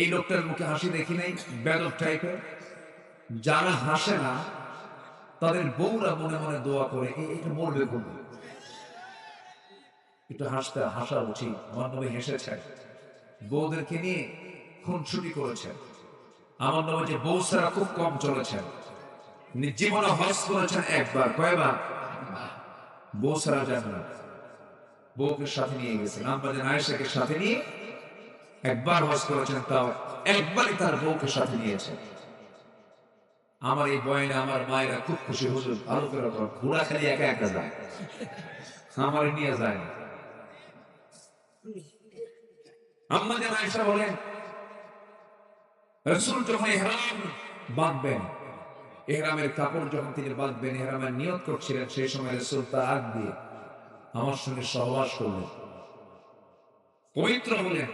এই লোকটার মুখে হাসি দেখি নাই, বেদব টাইপের যারা হাসে না, তাদের বউরা মনে মনে দোয়া করে এটা মরবে কোন একটু হাসতে, হাসা উচিত আমার নবী হেসেছেন। বউদেরকে নিয়ে খুনছুটি করেছেন। আমার নবী যে বউ ছাড়া খুব কম চলেছেন। জীবনে হজ করেছেন একবার, কয়বার? বউ ছাড়া যান না। বউকে সাথে নিয়ে গেছেন আমাদের আয়েশাকে সাথে নিয়ে একবার হজ করেছেন, তাও একবারই তার বউকে সাথে নিয়েছেন। আমার এই বয়নে আমার মায়েরা খুব খুশি, হুজুর, ভালো করে ঘোড়া খালি একা একা যায়, আমার নিয়ে যায়। না আয়েশা বলেন, রসুল যখন বাঁধবেন, এহরামের কাপড় যখন তিনি বাঁধবেন, এহরামের নিয়ত করছিলেন, সেই সময় রসুল তার আগ দিয়ে আমার সঙ্গে সহবাস করলেন। পবিত্র হলেন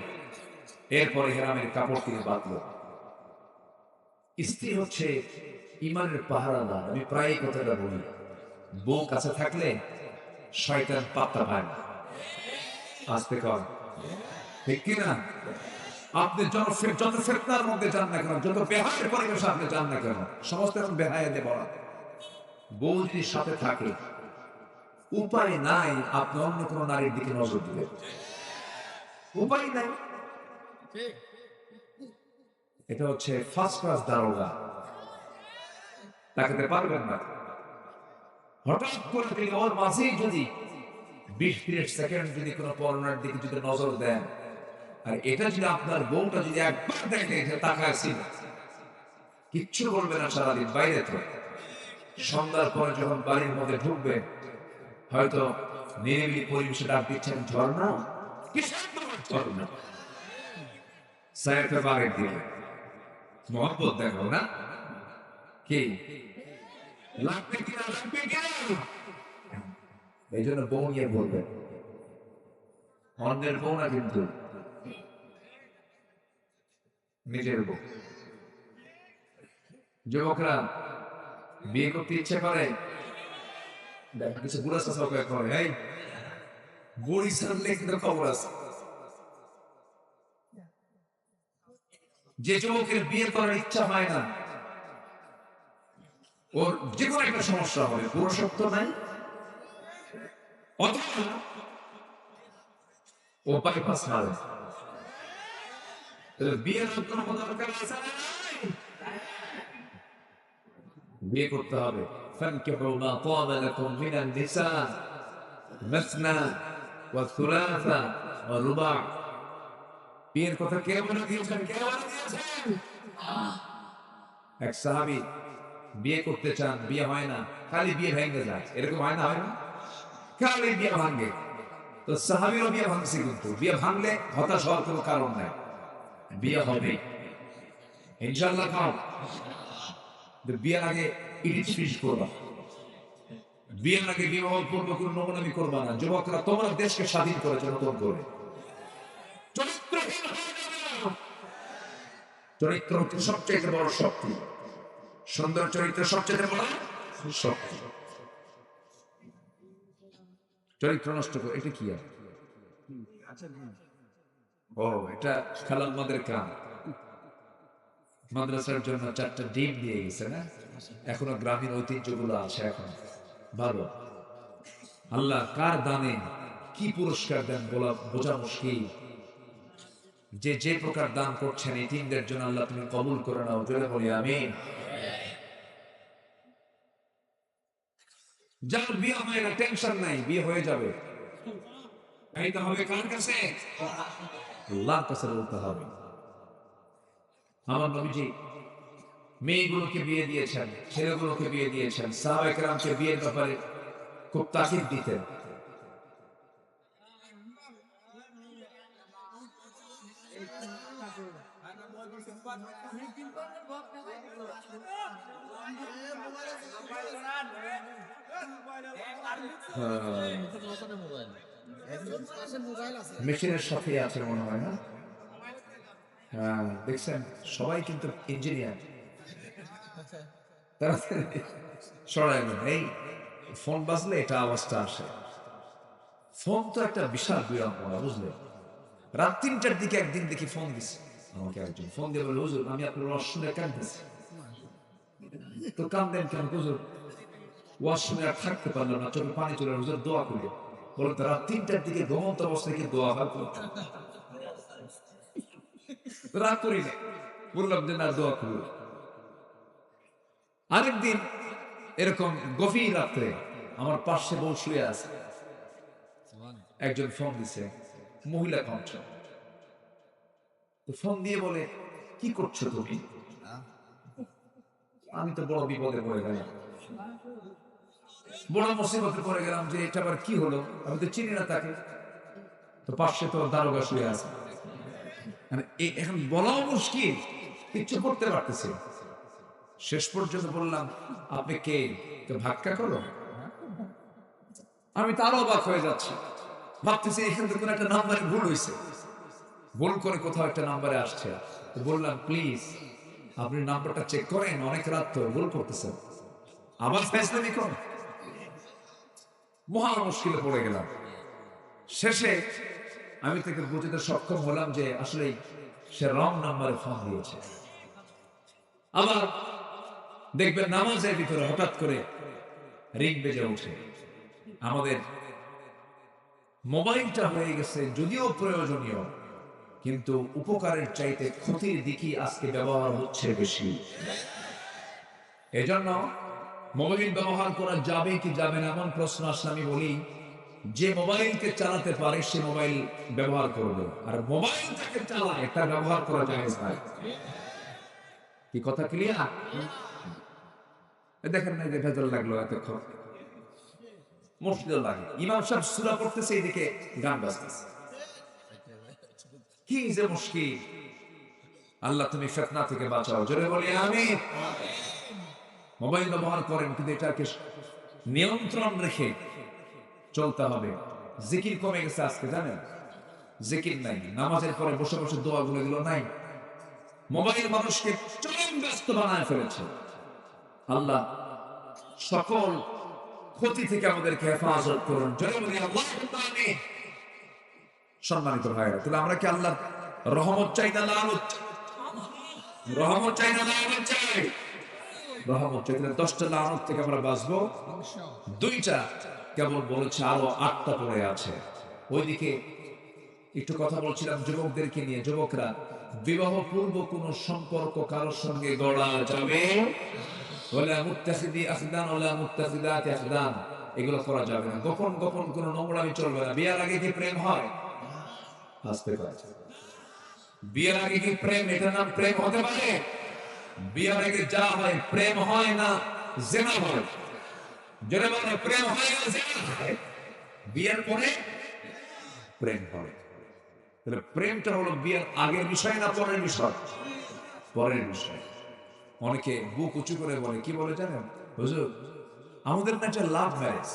এরপরে হেরামের কাপড় তিনি বাঁধল। স্ত্রী হচ্ছে ইমানের পাহারাদার, আমি প্রায় কথাটা বলি। বউ কাছে থাকলে শয়তান পাত্তা পায় না। আসতে কর ঠিক কিনা? আপনি যত ফেতনার মধ্যে যান না কেন, যত বেহায়ের পরিবেশে আপনি যান না কেন, সমস্ত এখন বেহায়ে বলা বউ যদি সাথে থাকে। উপায় নাই আপনি অন্য কোন নারীর দিকে নজর দিবেন উপায় নাই। এটা হচ্ছে ফার্স্ট ক্লাস দারোগা। তাকাতে পারবেন না। হঠাৎ করে তিনি ওর মাঝেই যদি বিশ ত্রিশ সেকেন্ড যদি কোনো পরনার দিকে যদি নজর দেন, আর এটা যদি আপনার বউটা যদি একবার দেখে যে তাকায় ছিল, কিচ্ছু বলবে না সারাদিন বাইরে তো সন্ধ্যার পরে যখন বাড়ির মধ্যে ঢুকবে, হয়তো নিরিবিলি পরিবেশে ডাক দিচ্ছেন, ঝর্ণা। কিসের ঝর্ণা? সাহেবকে বাগের দিকে মহব্বত দেখো না? কি? লাগবে কি না লাগবে কি? এই জন্য বউ নিয়ে বলবে, অন্যের বউ না কিন্তু নিজের বউ। যুবকরা, বিয়ে করতে ইচ্ছে করে? কিছু বুড়া চাষা করে এই, বুড়ি সামনে কিন্তু খবর আছে। যে যুবকের বিয়ে করার ইচ্ছা হয় না ওর যে কোনো একটা সমস্যা হবে পুরুষত্ব নাই অথবা ও বাইপাস মারে তাহলে বিয়ের কোনো দরকার আছে না নাই? বিয়ে করতে হবে فانكحوا ما طاب لكم من النساء مثنى والثلاث والرباع বিয়ের কথা কে বলে দিয়েছেন? কে বলে দিয়েছেন? এক সাহাবি বিয়ে করতে চান, বিয়ে হয় না, খালি বিয়ে ভেঙে যায়। এরকম হয় না হয় না? খালি বিয়ে ভাঙে। তো সাহাবিরও বিয়ে ভাঙছে কিন্তু। বিয়ে ভাঙলে হতাশ হওয়ার কোনো কারণ নাই। বিয়ে হবে। ইনশাল্লাহ খাও। বিয়ের আগে ইডিট ফিস করবা বিয়ের আগে বিবাহ পূর্ব কোনো নোংরামি করবা না। যুবকরা তোমার দেশকে স্বাধীন করেছে নতুন করে চরিত্রহীন হয়ে যাবে না। চরিত্র হচ্ছে সবচেয়ে বড় শক্তি। সুন্দর চরিত্র সবচেয়ে বড় শক্তি। চরিত্র নষ্ট করে, এটা কি ও, এটা কাম মাদ্রাসার জন্য চারটা ডিম দিয়ে গেছে, না? এখনও গ্রামীণ ঐতিহ্যগুলো আছে এখন। ভালো। আল্লাহ কার দানে কি পুরস্কার দেন বলা বোঝা মুশকিল। যে যে প্রকার দান করছেন এই তিনদের জন্য আল্লাহ তুমি কবুল করে নাও। জোরে বলি আমি যার বিয়ে হয় না টেনশন নাই, বিয়ে হয়ে যাবে। চাইতে হবে কার কাছে? আল্লাহর কাছে বলতে হবে। আমার নবীজি, মেয়েগুলোকে বিয়ে দিয়েছেন, ছেলেগুলোকে বিয়ে দিয়েছেন সাহাবাহামকে বিয়ের ব্যাপারে খুব তাকিদ দিতেন। মেশিনের সাথে আছে মনে হয়, না? হ্যাঁ দেখছেন? সবাই কিন্তু ইঞ্জিনিয়ার তারা এই ফোন বাজলে এটা আওয়াজটা আসে। ফোন তো একটা বিশাল বিড়ম্বনা বুঝলে? রাত তিনটার দিকে একদিন দেখি ফোন দিছে। আমাকে একজন ফোন দিয়ে বলে হুজুর, আমি আপনার ওয়াশ শুনে কাঁদতেছি তো কান্দেন কেন, হুজুর? ওয়াশ শুনে আর থাকতে পারলাম না, চোখে পানি চলে হুজুর দোয়া করি বলে তো রাত তিনটার দিকে ঘুমন্ত অবস্থায় কি দোয়া হয় রাগ করি না বললাম যে, না, দোয়া করি আরেকদিন এরকম গভীর রাত্রে আমার পাশে বউ শুয়ে আছে। একজন ফোন দিছে, মহিলা কণ্ঠ। ফোন দিয়ে বলে, কি করছ তুমি? আমি তো বড় বিপদে পড়ে গেলাম। বড় মুসিবতে পড়ে গেলাম যে এটা আবার কি হলো? আমি তো চিনি না তাকে। তো পাশে তো দারোগা শুয়ে আছে। মানে এখন বলাও মুশকিল কিচ্ছু করতে পারতেছে শেষ পর্যন্ত বললাম, আপনি কে? তো ভাক্কা করো আমি তারও অবাক হয়ে যাচ্ছি। ভাবতেছি এখান থেকে একটা নাম্বারে ভুল হয়েছে। ভুল করে কোথাও একটা নাম্বারে আসছে। তো বললাম, প্লিজ, আপনি নাম্বারটা চেক করেন, অনেক রাত তো ভুল করতেছেন। আবার ফেসলামি কর মহা মুশকিলে পড়ে গেলাম। শেষে আমি তাকে বুঝতে সক্ষম হলাম যে আসলে সে রং নাম্বারে ফোন দিয়েছে। আবার দেখবেন নামাজের ভিতরে হঠাৎ করে রিং বেজে ওঠে। আমাদের মোবাইলটা হয়ে গেছে, যদিও প্রয়োজনীয়, কিন্তু উপকারের চাইতে ক্ষতির দিকই আজকে ব্যবহার হচ্ছে বেশি। এজন্য মোবাইল ব্যবহার করা যাবে কি যাবে না এমন প্রশ্ন আসলে আমি বলি, যে মোবাইলকে চালাতে পারে, সে মোবাইল ব্যবহার করবে। আর মোবাইল মোবাইলটাকে চালায় তার ব্যবহার করা যায় ভাই। কি কথা ক্লিয়ার দেখেন না যে ভেতর লাগল এতক্ষণ। মুশকিল লাগে। ইমাম সাহেব সুরা পড়তেছে এদিকে গান বাজতেছে। কি যে মুশকিল। আল্লাহ তুমি ফেতনা থেকে বাঁচাও। জোরে বলি আমি মোবাইল ব্যবহার করেন, কিন্তু এটাকে নিয়ন্ত্রণ রেখে চলতে হবে। জিকির কমে গেছে আজকে, জানেন? জিকির নাই। নামাজের পরে বসে বসে দোয়াগুলো এগুলো নাই। মোবাইল মানুষকে চরম ব্যস্ত বানায় ফেলেছে। আল্লাহ সকল ক্ষতি থেকে আমাদেরকে হেফাজত করুন। সম্মানিত ভাইরা তাহলে আমরা কি আল্লাহ রহমত চাই না লালত রহমত চাই না চাই? রহমত তাহলে দশটা লানত থেকে আমরা বাঁচবো। দুইটা কেবল বলেছে, আরও আটটা পড়ে আছে। ওইদিকে একটু কথা বলছিলাম যুবকদেরকে নিয়ে। যুবকরা, বিবাহ পূর্ব কোন সম্পর্ক কারোর সঙ্গে গড়া যাবে? এগুলো করা যাবে না। গোপন গোপন কোন নোংরামি চলবে না। বিয়ার আগে কি প্রেম হয়? বিয়ের আগে কি প্রেম? এটার নাম প্রেম হতে পারে? বিয়ের আগে যা হয় প্রেম হয় না, জেনা হয়। বলে প্রেম হয় না, জেনা হয়। বিয়ের পরে প্রেম হয়। তাহলে প্রেমটা হলো বিয়ের আগের বিষয় না পরের বিষয়? পরের বিষয়। অনেকে বুক উঁচু করে বলে, কি বলে জানেন? হুজুর, আমাদের না একটা লাভ ম্যারেজ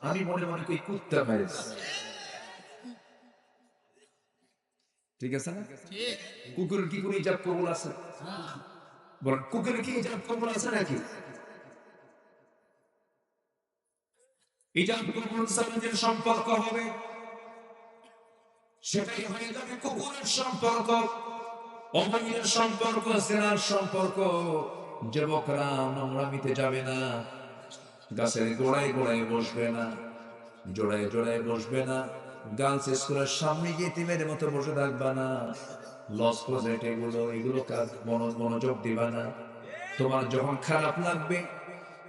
আমি মনে মনে করি কুত্তা ম্যারেজ ঠিক আছে না? কুকুরের কি করে ইজাব কবুল আছে? বলেন কুকুরের কি ইজাব কবুল আছে নাকি? ইজাব কবুল সালামের সম্পর্ক হবে সেটাই হয়ে যাবে কুকুরের সম্পর্ক। অমানিয়ের সম্পর্ক সেনার সম্পর্ক যুবকরা নোংরামিতে যাবে না। গাছের গোড়ায় গোড়ায় বসবে না জোড়ায় জোড়ায় বসবে না। গার্লস স্কুলের সামনে গিয়ে টিমের মতো বসে থাকবা না। লস প্রজেক্ট এগুলো এগুলো কাজ মনো- মনোযোগ দিবা না। তোমার যখন খারাপ লাগবে,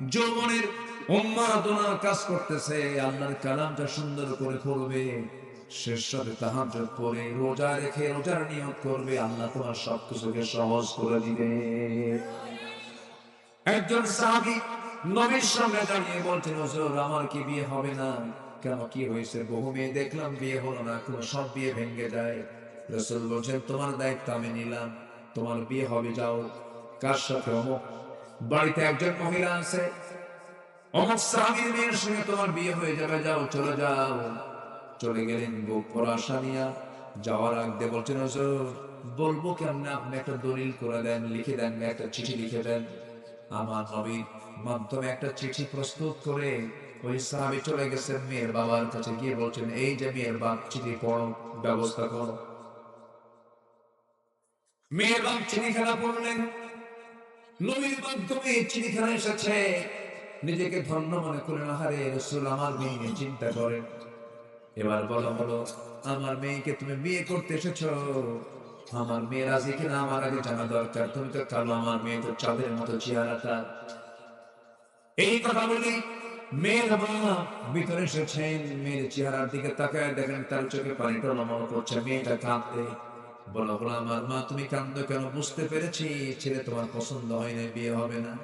যৌবনের উন্মাদনা কাজ করতেছে, আল্লাহর কালামটা সুন্দর করে করবে শেষ সাথে তাহাজ্জুদ করে রোজা রেখে রোজার নিয়োগ করবে, আল্লাহ তোমার সব কিছুকে সহজ করে দিবে। একজন সাহাবী নবীর সামনে দাঁড়িয়ে বলছেন হুজুর, আমার কি বিয়ে হবে না? কেন কি হয়েছে? বহু মেয়ে দেখলাম, বিয়ে হলো না, কোনো সব বিয়ে ভেঙে যায়। রসুল বলছেন, তোমার দায়িত্ব আমি নিলাম, তোমার বিয়ে হবে, যাও। কার সাথে, অমুক? বাড়িতে একজন মহিলা আছে। অমুক সাহাবীর মেয়ের সঙ্গে তোমার বিয়ে হয়ে যাবে, যাও, চলে যাও। চলে গেলেন সানিয়া যাওয়ার আগে বলছেন বলব কেমনে? আপনি একটা দলিল করে দেন, লিখে দেন, একটা চিঠি লিখে দেন। আমার নবীর মাধ্যমে একটা চিঠি প্রস্তুত করে ওই সাহাবি চলে গেছেন মেয়ের বাবার কাছে গিয়ে বলছেন, এই যে মেয়ের বাপ চিঠি পড়ো ব্যবস্থা করো। মেয়ের বাপ চিনিখানা পড়লেন। নবীর মাধ্যমে এসেছে। নিজেকে ধন্য মনে রসুল, আমার মেয়ে চিন্তা করেন। এবার বলা হলো, আমার মেয়েকে তুমি বিয়ে করতে এসেছ। আমার মেয়ে রাজি কিনা আমার আগে জানা দরকার। তুমি তো কালো আমার মেয়ে তো চাঁদের মতো চেহারাটা। এই কথা বলি তুমি কেন? বুঝতে পেরেছি, ছেলে তোমার পছন্দ হয় না বিয়ে হবে না।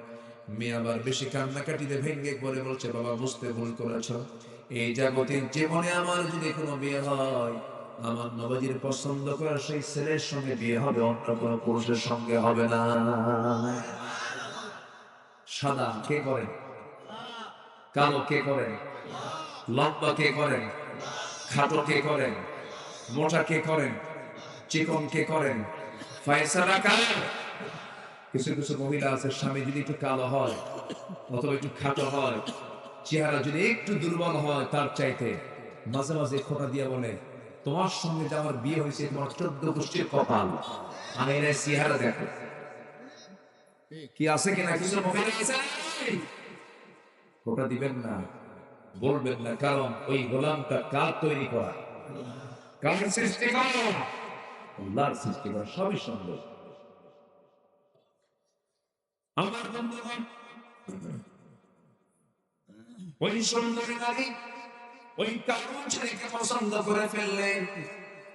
মেয়ে আবার বেশি কান্নাকাটিতে ভেঙ্গে বলছে, বাবা, বুঝতে ভুল করেছ। এই জাগতিক জীবনে আমার যদি কোনো বিয়ে হয়, আমার নবজির পছন্দ করা সেই ছেলের সঙ্গে বিয়ে হবে, অন্য কোনো পুরুষের সঙ্গে হবে না। সাদা, কে করে কালো কে করে লম্বা কে করেন? খাটো কে করেন? মোটা কে করেন? চিকন কে করেন? ফয়সালা কার? কিছু কিছু মহিলা আছে, স্বামী যদি একটু কালো হয়, অথবা একটু খাটো হয়, চেহারা যদি একটু দুর্বল হয় তার চাইতে, মাঝে মাঝে খোটা দিয়ে বলে, তোমার সঙ্গে যে আমার বিয়ে হয়েছে, তোমার চোদ্দ গোষ্ঠীর কপাল। আমি এর চেহারা দেখো। কি আছে কিনা কিছু মহিলা আছে? ওটা দিবেন না। বলবেন না, কারণ ওই গোলামটা কার তৈরি করা? পছন্দ করে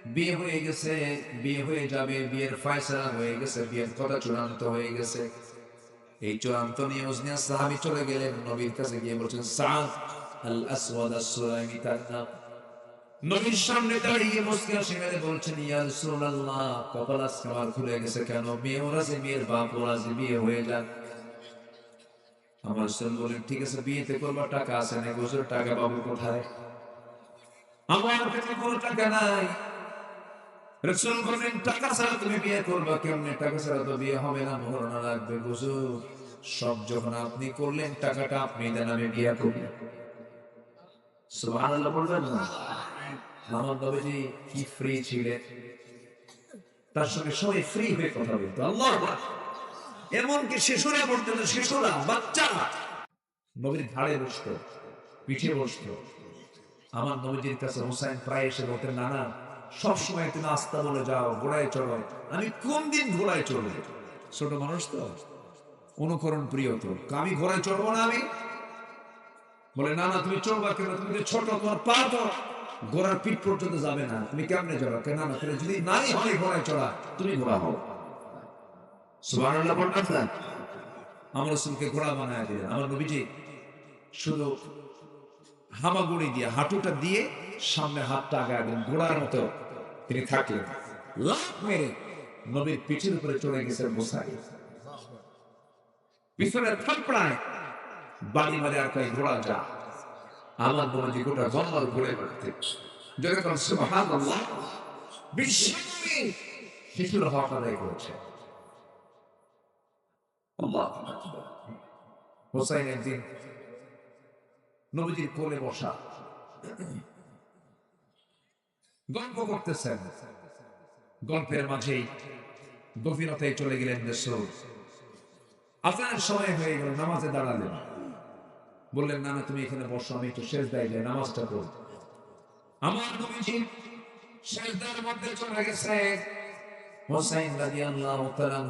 বিয়ে হয়ে গেছে, বিয়ে হয়ে যাবে, বিয়ের ফয়সালা হয়ে গেছে, বিয়ের কথা চূড়ান্ত হয়ে গেছে। এই চূড়ান্ত নিউজ নিয়ে সাহাবি চলে গেলেন। নবীর কাছে গিয়ে বলছেন আল আসওয়াদ আস-সুলাইমি তার নাম কেন? মেয়ে ওরা যে বিয়ে হয়ে আমার ঠিক আছে, বিয়েতে টাকা টাকা পাবো কোথায়? টাকা নাই। না না? তার সঙ্গে সবাই ফ্রি হয়ে কথা বলতো। এমনকি শিশুরা পর্যন্ত শিশুরা, বাচ্চারা। নবীর ঘাড়ে বসতো, পিঠে বসতো। আমার নবীজির কাছে হোসাইন প্রায় এসে বলতেন, নানা সবসময় তুমি আস্তা বলে যাও ঘোড়ায় চড়ো। আমি কোন দিন ঘোড়ায় চড়বো? ছোট মানুষ তো অনুকরণ প্রিয় তো। আমি ঘোড়ায় চড়বো না আমি? বলে না না তুমি চড়বা কেন? তুমি তো ছোট তোমার পা তো ঘোড়ার পিঠ পর্যন্ত যাবে না। তুমি কেমনে চড়া? কেন না তাহলে যদি নাই হয় ঘোড়ায় চড়া তুমি ঘোড়া হও। সুবহানাল্লাহ বলবেন না আমার রসুলকে ঘোড়া বানায় দিয়ে আমার নবীজি শুধু হামাগুড়ি দিয়ে হাঁটুটা দিয়ে সামনে হাতটা আগায় দেন ঘোড়ার মতো তিনি থাকলেন। লাফ মেরে নবীর পিঠের উপরে চলে গেছে বসাই পিছনে থাপড়ায় বাড়ি মারে আর কয় ঘোড়া যা। আমার যে গোটা জঙ্গল ঘুরে বেড়াতে সুবহানাল্লাহ বিশ্বনবী শিশুর হক আদায় করেছে হোসাইন একদিন নবীজির কোলে বসা গল্প করতেছেন। গল্পের মাঝেই গভীরতায় চলে গেলেন রসুল আপনার সময় হয়ে গেল, নামাজে দাঁড়ালেন। বললেন না না তুমি এখানে বসো, আমি একটু শেষ দেয় যে নামাজটা পড়ব আমার নবীজি শেষদার মধ্যে চলে গেছে। হোসাইন রাদিয়াল্লাহু তাআলা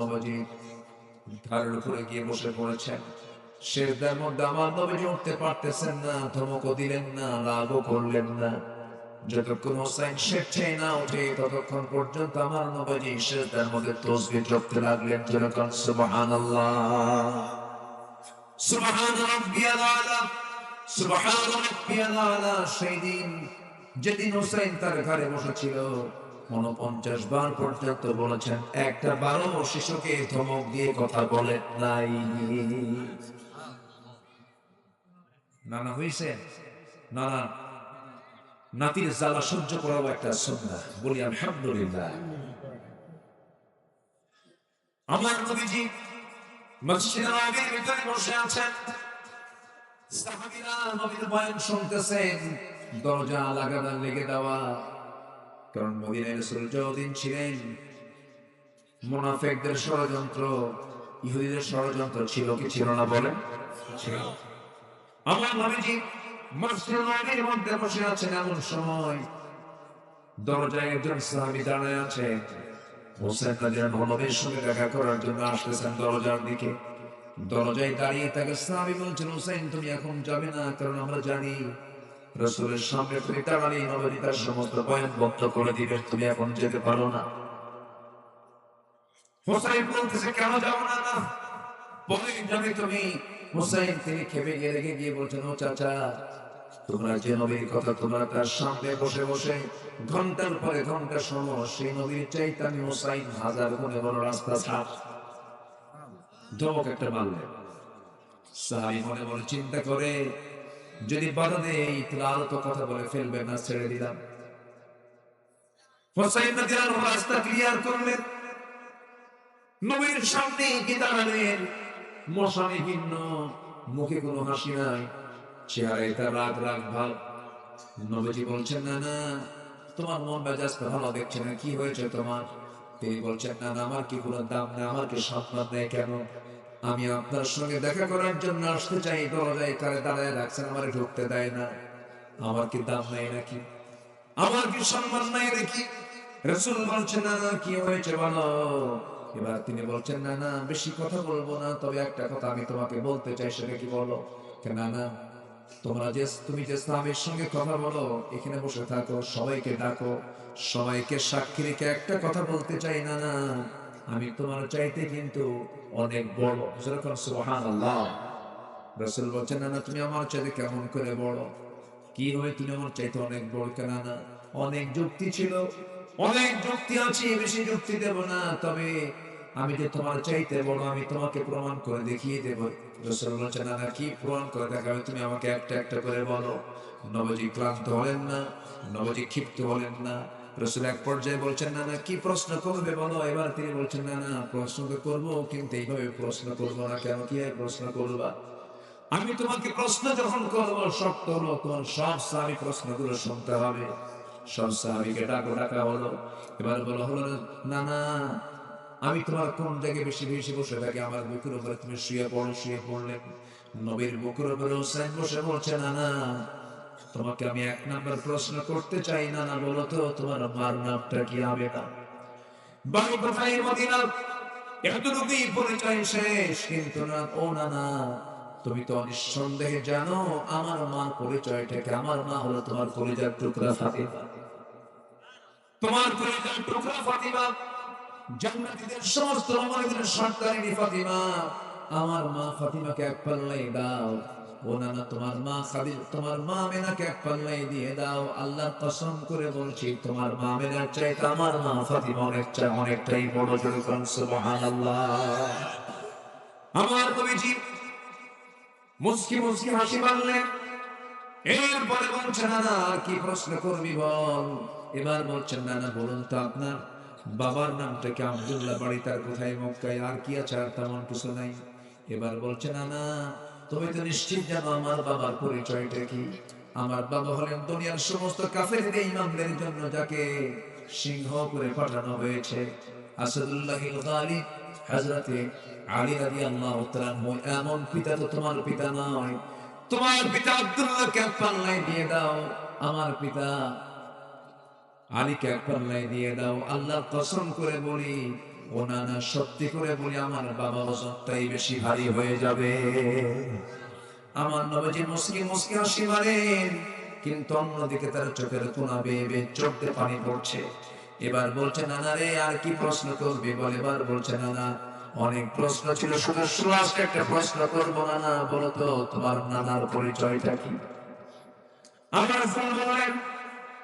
নবীজি ঘাড়ের উপরে গিয়ে বসে পড়েছেন। শেষদার মধ্যে আমার নবীজি উঠতে পারতেছেন না, ধমকও দিলেন না, রাগও করলেন না। যতক্ষণ না উঠে ততক্ষণ পর্যন্ত আমার মধ্যে জপতে লাগলেন যেরকম সুবহান রাব্বিয়াল আলা রাব্বিয়াল আলা, সেই দিন যেদিন হোসেন তার ঘরে বসেছিল উনপঞ্চাশ বার পর্যন্ত বলেছেন, একটা বারো শিশুকে ধমক দিয়ে কথা বলেন নাই। নানা হয়েছে নানা নাতির জ্বালা সহ্য করাও একটা সন্ধ্যা বলি, আলহামদুলিল্লাহ। আমার নবীজি দরজা লেগে কারণ ছিলেন, মুনাফেকদের ষড়যন্ত্র, ইহুদিদের ষড়যন্ত্র ছিল কি ছিল না বলে ছিল। আমার নবীজি মসজিদ মধ্যে বসে আছেন এমন সময়। দরজায় একজন সাহাবী দাঁড়ায় আছে। হোসেন রাজিয়াল্লাহু নবীর সঙ্গে দেখা করার জন্য আসতেছেন দরজার দিকে। দরজায় দাঁড়িয়ে তাকে সাহাবী বলছেন, হোসেন, তুমি এখন যাবে না, কারণ আমরা জানি রসুলের সামনে তুমি দাঁড়ালে নবী তার সমস্ত বয়ান বন্ধ করে দিবেন তুমি এখন যেতে পারো না। হোসাইন বলতেছে, কেন যাব না না? পরে জানি তুমি। হোসাইন তিনি খেপে গিয়ে রেখে গিয়ে বলছেন, ও চাচা তোমরা যে নবীর কথা তোমরা তার সামনে বসে বসে ঘণ্টার পরে ঘণ্টা শোনো, সেই নবীর চাইতে হোসাইন হাজার গুণে বড় রাস্তা ছাড়। ধমক একটা সাহাবি মনে মনে চিন্তা করে, যদি বাধা দেয় আরও তো কথা বলে ফেলবে না, ছেড়ে দিলাম। রাস্তা ক্লিয়ার করলেন। নবীর সামনে গিয়ে দাঁড়ালেন মশানি ভিন্ন মুখে কোনো হাসি নাই। না না না না না, আমার কি দাম নেই আমি আপনার সঙ্গে দেখা করার জন্য আসতে চাই, দরজায় দাঁড়ায় রাখছেন, আমার ঢুকতে দেয় না। আমার কি দাম নেই নাকি? আমার কি সম্মান নাই নাকি রসুল বলছেন, না না, কি হয়েছে বলো? এবার তিনি বলছেন, না না, বেশি কথা বলব না, তবে একটা কথা আমি তোমাকে বলতে চাই, সেটা কি বলো? কেন না তোমরা যে তুমি যে ইসলামের সঙ্গে কথা বলো, এখানে বসে থাকো, সবাইকে ডাকো, সবাইকে সাক্ষী রেখে একটা কথা বলতে চাই না না। আমি তোমার চাইতে কিন্তু অনেক বড়। রসুল বলছেন, না না, তুমি আমার চাইতে কেমন করে বড়? কি হয়ে তুমি আমার চাইতে অনেক বড় কেন, না? অনেক যুক্তি ছিল। অনেক যুক্তি আছে, বেশি যুক্তি দেব না, তবে আমি যে তোমার চাইতে বড়, আমি তোমাকে প্রমাণ করে দেখিয়ে দেব। রসুল বলছেন না কি প্রমাণ করে দেখাবে, তুমি আমাকে একটা একটা করে বলো। নবজি ক্লান্ত হলেন না, নবজি ক্ষিপ্ত হলেন না। রসুল এক পর্যায়ে বলছেন, না না, কি প্রশ্ন করবে বলো? এবার তিনি বলছেন, না না, প্রশ্ন তো করব, কিন্তু এইভাবে প্রশ্ন করব না কেন? কি প্রশ্ন করবা? আমি তোমাকে প্রশ্ন যখন করব, শক্ত হলো তোমার সব সাহাবি প্রশ্নগুলো শুনতে হবে। সব সাহাবিকে ডাকো, ডাকা হলো। এবার বলা, হলো না না আমি তোমার কোন জায়গায় বেশি বেশি বসে থাকি? আমার বুকের উপরে তুমি শুয়ে পড়ো, শুয়ে পড়লেন নবীর বুকের উপরে হোসেন বসে বলছে, না না, তোমাকে আমি এক নাম্বার প্রশ্ন করতে চাই। না না, বলো তো, তোমার মার নামটা কি হবে না এতটুকুই পরিচয় শেষ। কিন্তু না, ও না না, তুমি তো নিঃসন্দেহে জানো, আমার আমার মা হলো তোমার কলিজার টুকরা ফাতিমা। তোমার টুকরা ফাতিমা জান্নাতীদের সমস্ত ফাতিমা। আমার মা ফাতিমাকে এক পাল্লাই দাও। ও না না তোমার মা খাদিজ তোমার মা মেনাকে এক পাল্লাই দিয়ে দাও। আল্লাহ কসম করে বলছি, তোমার মা মেনার চাইতে আমার মা ফাতিমা অনেক চাই অনেকটাই বড় সুবহানাল্লাহ। আমার কবিজি মুসকি মুসকি হাসি এরপরে বলছেন না না কি প্রশ্ন করবি বল? এবার বলছেন না না বলুন তো আপনার বাবার নামটা কি আব্দুল্লাহ? বাড়ি তার কোথায়? মক্কায়। আর কি আছে? আর তেমন কিছু নাই। এবার বলছে, না না, তুমি তো নিশ্চিত জানো আমার বাবার পরিচয়টা কি? আমার বাবা হলেন দুনিয়ার সমস্ত কাফের ইমামদের জন্য যাকে সিংহ করে পাঠানো হয়েছে। আসাদুল্লাহ গালিব হযরতে আলী রাদিয়াল্লাহু তাআলা এমন পিতা তো তোমার পিতা নয়। তোমার পিতা আব্দুল্লাহকে পাল্লাই দিয়ে দাও। আমার পিতা আলীকে পাল্লাই দিয়ে দাও, আল্লাহ কসম করে বলি, ও না না সত্যি করে বলি, আমার বাবা ওজনটাই বেশি ভারী হয়ে যাবে। আমার নবজি মুসকি মুসকি হাসি মারেন, কিন্তু অন্যদিকে তার চোখের কোনা বেয়ে বেয়ে চোখতে পানি পড়ছে। এবার বলছে, নানা রে, আর কি প্রশ্ন করবি? বল, এবার বলছে, নানা, অনেক প্রশ্ন ছিল, শুধু লাস্ট একটা প্রশ্ন করব, নানা বলতো তোমার নানার পরিচয়টা কি? আমার বলেন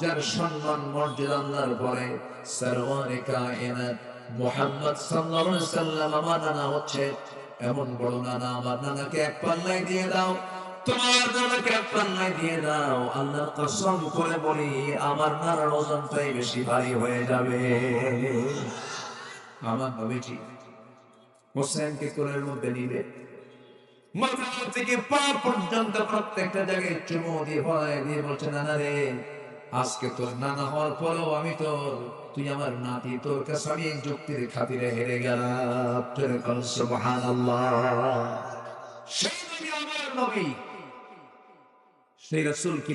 যার সম্মান মর্যাদা আল্লাহর পরে সর্বানে কায়নাত মোহাম্মদ সাল্লাল্লাহু আলাইহি সাল্লাম আমার নানা হচ্ছে এমন বড় নানা, আমার নানাকে এক পাল্লায় দিয়ে দাও প্রত্যেকটা জায়গায় চুমু দিয়ে বলছে, নানা রে আজকে তোর নানা হওয়ার পরেও আমি তোর, তুই আমার নাতি, তোর কাছে আমি এই যুক্তির খাতিরে হেরে গেলাম। সেই নবী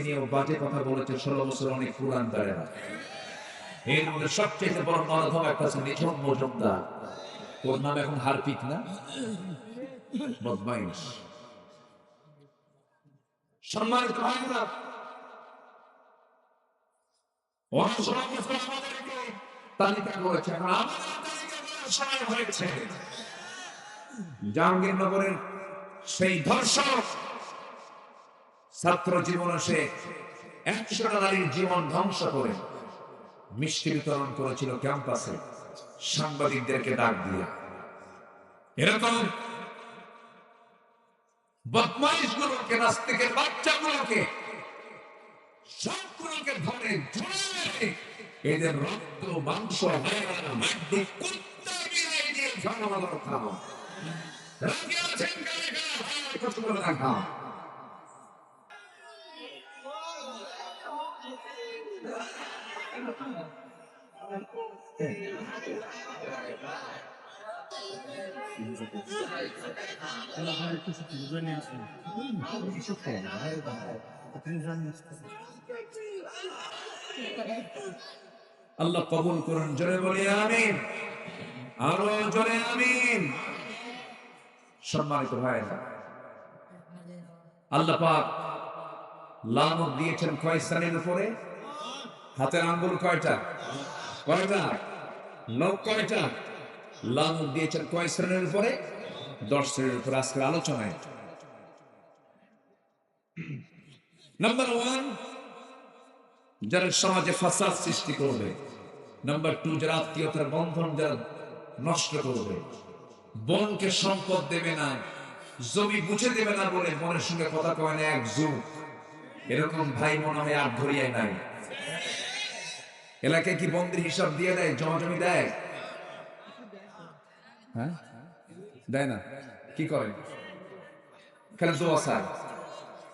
নিয়েও বাজে কথা বলেছে ষোলো বছর অনেক পুরান দাঁড়ে না এর মধ্যে সবচেয়ে বড় নরধম একটা আছে নিঝুম মজুমদার। ওর নাম এখন হারপিক না? বদমাইশ। সম্মানিত ভাইরা জাহাঙ্গীরনগরের সেই ধর্ষক ছাত্র জীবনে সে একশো নারীর জীবন ধ্বংস করে মিষ্টি বিতরণ করেছিল ক্যাম্পাসে সাংবাদিকদেরকে ডাক দিয়ে এরকম বদমাইশ গুলোকে নাস্তিকের বাচ্চাগুলোকে সবগুলোকে ধরে ধরে এদের রক্ত মাংস মাটি কুত্তা বিলাই দিয়ে জনগণ খাও রাজি আছেন কারা কারা? হ্যাঁ, কষ্ট করে দেখাও। আল্লাহ কবুল করুন, জোরে বলি আমিন। আরও জোরে আমিন। সম্মানিত ভাইরা আল্লাহ পাক লামক দিয়েছেন কয় স্থানের উপরে? হাতের আঙ্গুল কয়টা? কয়টা? লোক কয়টা? লামক দিয়েছেন কয় শ্রেণির উপরে? দশ শ্রেণির উপরে আজকের আলোচনায়। নাম্বার ওয়ান যারা সমাজে ফাসাদ সৃষ্টি করবে নাম্বার টু যারা আত্মীয়তার বন্ধন যারা নষ্ট করবে, বনকে সম্পদ দেবে না, জমি বুঝে দেবে না বলে মনের সঙ্গে কথা কয় না এক যুগ। এরকম ভাই মনে হয় আর ধরিয়াই নাই। এলাকায় কি বন্দির হিসাব দিয়ে দেয় জমা জমি দেয়? হ্যাঁ? দেয় না। কি করে খেলে দোয়া চায়।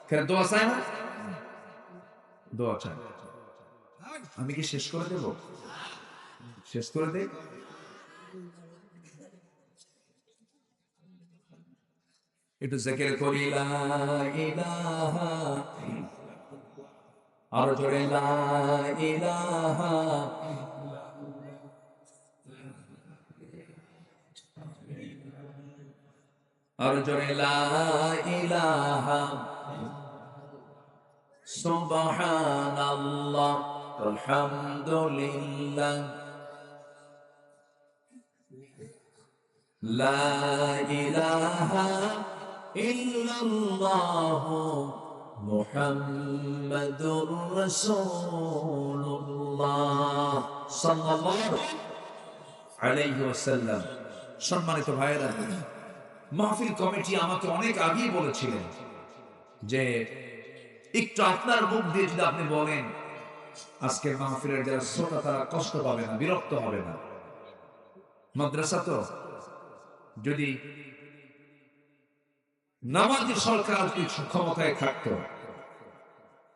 খেলে দোয়া চায় না? দোয়া চায়। আমি কি শেষ করে দেব? শেষ করে দেই একটু জেকের করি, লা ইলাহা আরও জোরে ইলাহা আরও জোরে লা ইলাহা সুবহানাল্লাহ আলহামদুলিল্লাহ। লা ইলাহা ইল্লাল্লাহ মুহাম্মাদুর রাসূলুল্লাহ। সাল্লাল্লাহু আলাইহি ওয়াসাল্লাম। সম্মানিত ভাইয়েরা, মাহফিল কমিটি আমাকে অনেক আগেই বলেছিলেন যে, একটু আপনার মুখ দিয়ে যদি আপনি বলেন আজকের মাহফিলের যারা শ্রোতা, তারা কষ্ট পাবে না, বিরক্ত হবে না। মাদ্রাসা তো, যদি নামাজি সরকার যদি ক্ষমতায় থাকতো,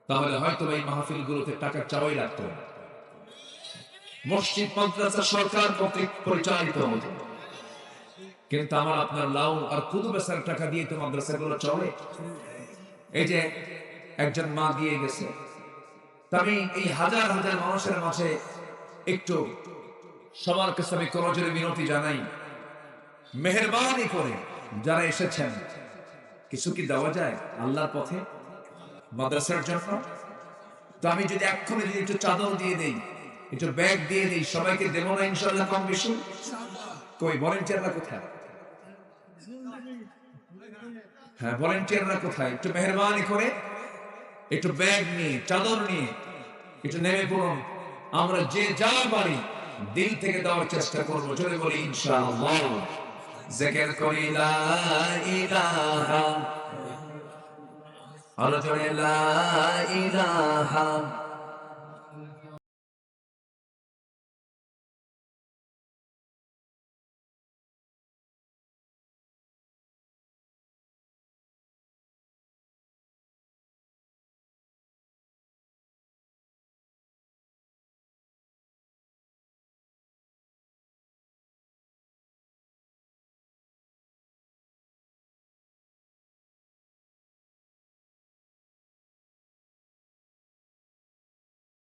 তাহলে হয়তো এই মাহফিল গুলোতে টাকা চাওয়াই লাগতো। মসজিদ, মাদ্রাসা সরকার কর্তৃক পরিচালিত। হতো কিন্তু আমার আপনার লাউ আর কুদু বেসার টাকা দিয়ে তো মাদ্রাসাগুলো চলে। এই যে একজন মা দিয়ে গেছে। আমি এই হাজার হাজার মানুষের মাঝে একটু সবার কাছে আমি করজোরে বিনতি জানাই, মেহরবানি করে যারা এসেছেন, কিছু কি দেওয়া যায় আল্লাহর পথে, মাদ্রাসার জন্য? তো আমি যদি এক্ষুনি যদি একটু চাদর দিয়ে দেই, একটু ব্যাগ দিয়ে দিই, সবাইকে দেবো না ইনশাল্লাহ কম বেশি? কই, ভলেন্টিয়াররা কোথায়? হ্যাঁ ভলেন্টিয়াররা কোথায়? একটু মেহরবানি করে একটু ব্যাগ নিয়ে, চাদর নিয়ে একটু নেমে পড়ুন। আমরা যে যা পারি দিল থেকে দেওয়ার চেষ্টা করব। চলে বলি, ইনশাআল্লাহ। করি, লা